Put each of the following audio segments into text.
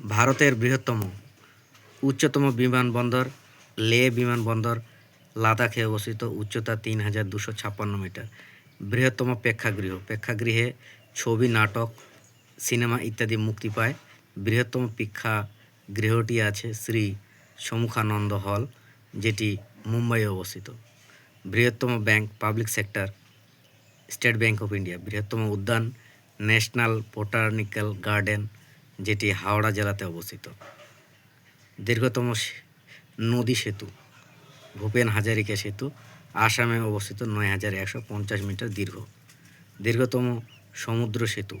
ভারতের বৃহত্তম উচ্চতম বিমানবন্দর লে বিমানবন্দর লাদাখে অবস্থিত উচ্চতা তিন হাজার দুশো ছাপ্পান্ন মিটার। বৃহত্তম প্রেক্ষাগৃহ। প্রেক্ষাগৃহে ছবি, নাটক, সিনেমা ইত্যাদি মুক্তি পায়। বৃহত্তম প্রেক্ষাগৃহটি আছে শ্রী সমুখানন্দ হল, যেটি মুম্বাইয়ে অবস্থিত। বৃহত্তম bank, public sector, State Bank of India. বৃহত্তম উদ্যান, ন্যাশনাল বোটানিক্যাল গার্ডেন যেটি হাওড়া জেলাতে অবস্থিত। দীর্ঘতম নদী সেতু, ভূপেন হাজারিকা সেতু, আসামে অবস্থিত নয় হাজার একশো পঞ্চাশ মিটার দীর্ঘ। দীর্ঘতম সমুদ্র সেতু,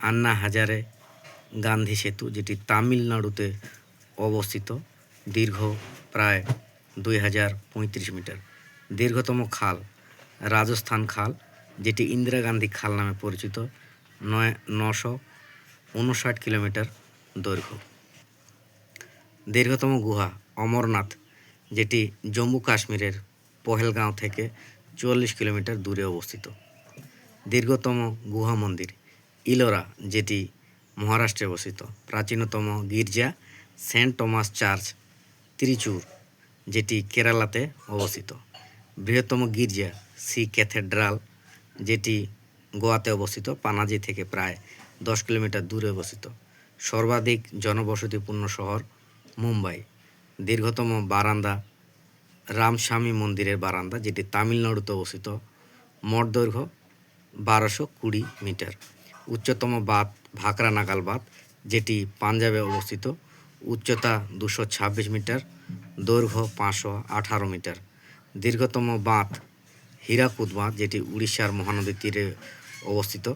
আন্না হাজারে গান্ধী সেতু, যেটি তামিলনাড়ুতে অবস্থিত, দীর্ঘ প্রায় দুই হাজার পঁয়ত্রিশ মিটার। দীর্ঘতম খাল, রাজস্থান খাল, যেটি ইন্দিরা গান্ধী খাল নামে পরিচিত, নয় নশো উনষাট কিলোমিটার দৈর্ঘ্য। দীর্ঘতম গুহা অমরনাথ, যেটি জম্মু কাশ্মীরের পহেলগাঁও থেকে চুয়াল্লিশ কিলোমিটার দূরে অবস্থিত। দীর্ঘতম গুহা মন্দির ইলোরা, যেটি মহারাষ্ট্রে অবস্থিত। প্রাচীনতম গির্জা সেন্ট টমাস চার্চ, ত্রিচুর, যেটি কেরালাতে অবস্থিত। বৃহত্তম গির্জা সি ক্যাথেড্রাল, যেটি গোয়াতে অবস্থিত। পানাজি থেকে প্রায় দশ কিলোমিটার দূরে অবস্থিত। সর্বাধিক জনবসতিপূর্ণ শহর মুম্বাই। দীর্ঘতম বারান্দা রামস্বামী মন্দিরের বারান্দা, যেটি তামিলনাড়ুতে অবস্থিত। মোট দৈর্ঘ্য বারোশো কুড়ি মিটার। উচ্চতম বাঁধ ভাকরা নাগাল বাঁধ, যেটি পাঞ্জাবে অবস্থিত। উচ্চতা দুশো ছাব্বিশ মিটার, দৈর্ঘ্য পাঁচশো আঠারো মিটার। দীর্ঘতম বাঁধ হীরাকুদ বাঁধ, যেটি উড়িষ্যার মহানদীর তীরে অবস্থিত।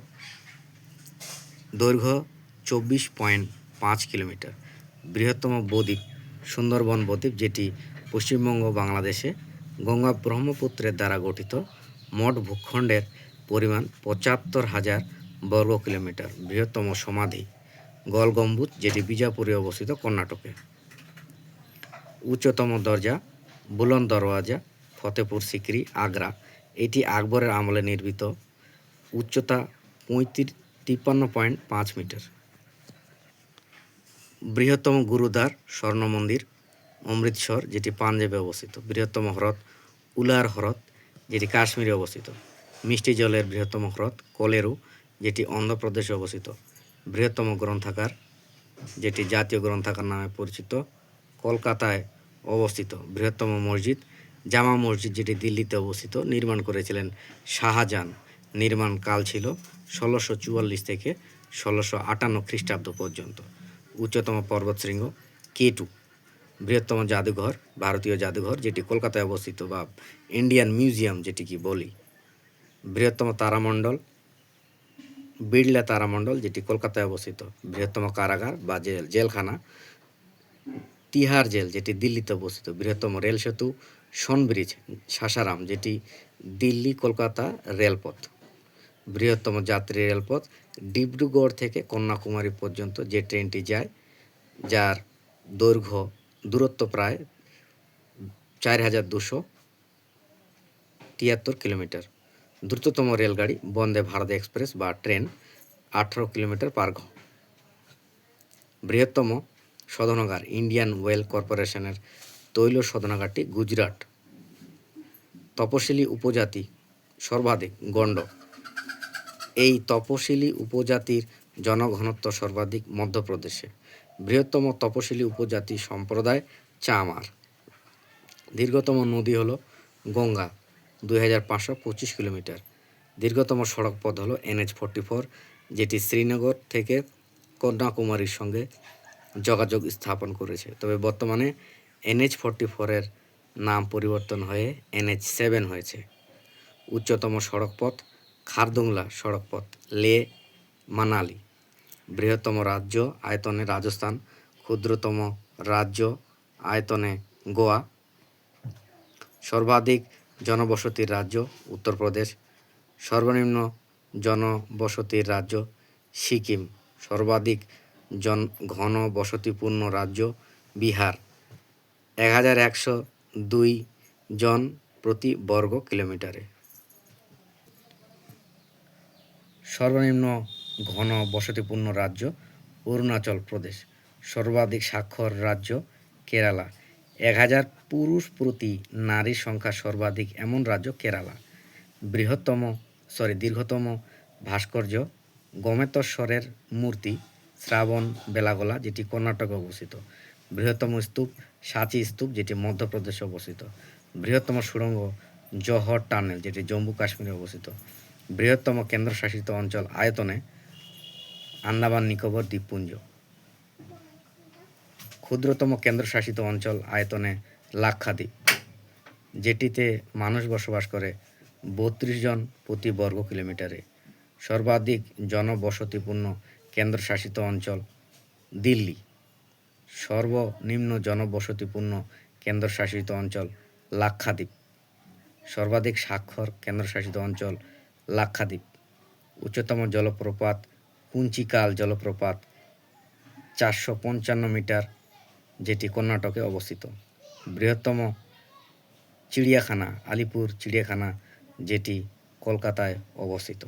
দৈর্ঘ্য চব্বিশ পয়েন্ট পাঁচ কিলোমিটার, বৃহত্তম বদ্বীপ সুন্দরবন বদ্বীপ যেটি পশ্চিমবঙ্গ বাংলাদেশে গঙ্গা ব্রহ্মপুত্রের দ্বারা গঠিত, মোট ভূখণ্ডের পরিমাণ পঁচাত্তর হাজার বর্গ কিলোমিটার, বৃহত্তম সমাধি গল গম্বুজ যেটি বিজাপুরে অবস্থিত কর্ণাটকে। উচ্চতম দরজা বুলন্দ দরওয়াজা ফতেপুর সিকরি, আগ্রা। এটি আকবরের আমলে নির্মিত, উচ্চতা পঁয়ত্রিশ তিপ্পান্ন পয়েন্ট পাঁচ মিটার। বৃহত্তম গুরুদ্বার স্বর্ণ মন্দির অমৃতসর যেটি পাঞ্জাবে অবস্থিত। বৃহত্তম হ্রদ, উলার হ্রদ, যেটি কাশ্মীরে অবস্থিত। মিষ্টি জলের বৃহত্তম হ্রদ, কোলেরু, যেটি অন্ধ্রপ্রদেশে অবস্থিত। বৃহত্তম গ্রন্থাগার, যেটি জাতীয় গ্রন্থাগার নামে পরিচিত, কলকাতায় অবস্থিত। বৃহত্তম মসজিদ, জামা মসজিদ, যেটি দিল্লিতে অবস্থিত, নির্মাণ করেছিলেন শাহজাহান। নির্মাণ কাল ছিল ষোলোশো চুয়াল্লিশ থেকে ষোলোশো আটান্ন খ্রিস্টাব্দ পর্যন্ত। উচ্চতম পর্বতশৃঙ্গ কেটু, বৃহত্তম জাদুঘর, ভারতীয় জাদুঘর, যেটি কলকাতায় অবস্থিত, বা ইন্ডিয়ান মিউজিয়াম যেটি কি বলি। বৃহত্তম তারামণ্ডল, বিড়লা তারামণ্ডল, যেটি কলকাতায় অবস্থিত। বৃহত্তম কারাগার বা জেল, জেলখানা, তিহার জেল, যেটি দিল্লিতে অবস্থিত। বৃহত্তম রেল সেতু সনব্রিজ সাসারাম, যেটি দিল্লি কলকাতা রেলপথ। বৃহত্তম যাত্রী রেলপথ ডিব্রুগড় থেকে কন্যাকুমারী পর্যন্ত যে ট্রেনটি যায়, যার দৈর্ঘ্য, দূরত্ব প্রায় চার হাজার দুশো তিয়াত্তর কিলোমিটার। দ্রুততম রেলগাড়ি বন্দে ভারত এক্সপ্রেস বা ট্রেন আঠারো কিলোমিটার পার বৃহত্তম শোধনাগার ইন্ডিয়ান ওয়েল কর্পোরেশনের তৈল শোধনাগারটি গুজরাট। তপশিলি উপজাতি সর্বাধিক গণ্ড এই তপশিলি উপজাতির জনঘনত্ব সর্বাধিক মধ্যপ্রদেশে। বৃহত্তম তপশিলি উপজাতি সম্প্রদায় চামার। দীর্ঘতম নদী হলো গঙ্গা, দুই হাজার পাঁচশো পঁচিশ কিলোমিটার। দীর্ঘতম সড়ক পথ হলো এনএচ ফোরটি ফোর, যেটি শ্রীনগর থেকে কন্যাকুমারীর সঙ্গে যোগাযোগ স্থাপন করেছে। তবে বর্তমানে এনএচ ফোরটি ফোরের নাম পরিবর্তন হয়ে এনএচ সেভেন হয়েছে। উচ্চতম সড়কপথ খারদুংলা সড়কপথ, লে মানালি। বৃহত্তম রাজ্য আয়তনে রাজস্থান, ক্ষুদ্রতম রাজ্য আয়তনে গোয়া। সর্বাধিক জনবসতির রাজ্য উত্তরপ্রদেশ। সর্বনিম্ন জনবসতির রাজ্য সিকিম। সর্বাধিক জন ঘন বসতিপূর্ণ রাজ্য বিহার। এক হাজার একশো দুই জন প্রতি বর্গ কিলোমিটারে। সর্বনিম্ন ঘন বসতিপূর্ণ রাজ্য অরুণাচল প্রদেশ, সর্বাধিক স্বাক্ষর রাজ্য কেরালা। এক হাজার পুরুষ প্রতি নারীর সংখ্যা সর্বাধিক এমন রাজ্য কেরালা। বৃহত্তম সরি দীর্ঘতম ভাস্কর্য গমেতশ্বরের মূর্তি শ্রাবণ বেলাগোলা, যেটি কর্ণাটকে অবস্থিত। বৃহত্তম স্তূপ সাঁচি স্তূপ, যেটি মধ্যপ্রদেশে অবস্থিত। বৃহত্তম সুড়ঙ্গ জহর টানেল, যেটি জম্মু কাশ্মীরে অবস্থিত। বৃহত্তম কেন্দ্রশাসিত অঞ্চল আয়তনে আন্দামান, নিকোবর, দ্বীপপুঞ্জ। ক্ষুদ্রতম কেন্দ্রশাসিত অঞ্চল আয়তনে লাক্ষাদ্বীপ, যেটিতে মানুষ বসবাস করে বত্রিশ জন প্রতি বর্গ কিলোমিটারে। সর্বাধিক জনবসতিপূর্ণ কেন্দ্রশাসিত অঞ্চল দিল্লি। সর্বনিম্ন জনবসতিপূর্ণ কেন্দ্রশাসিত অঞ্চল লাক্ষাদ্বীপ। সর্বাধিক স্বাক্ষর কেন্দ্রশাসিত অঞ্চল লাক্ষাদ্বীপ। উচ্চতম জলপ্রপাত কুঞ্চিকাল জলপ্রপাত চারশো পঞ্চান্ন মিটার, যেটি কর্ণাটকে অবস্থিত। বৃহত্তম চিড়িয়াখানা, আলিপুর চিড়িয়াখানা, যেটি কলকাতায় অবস্থিত।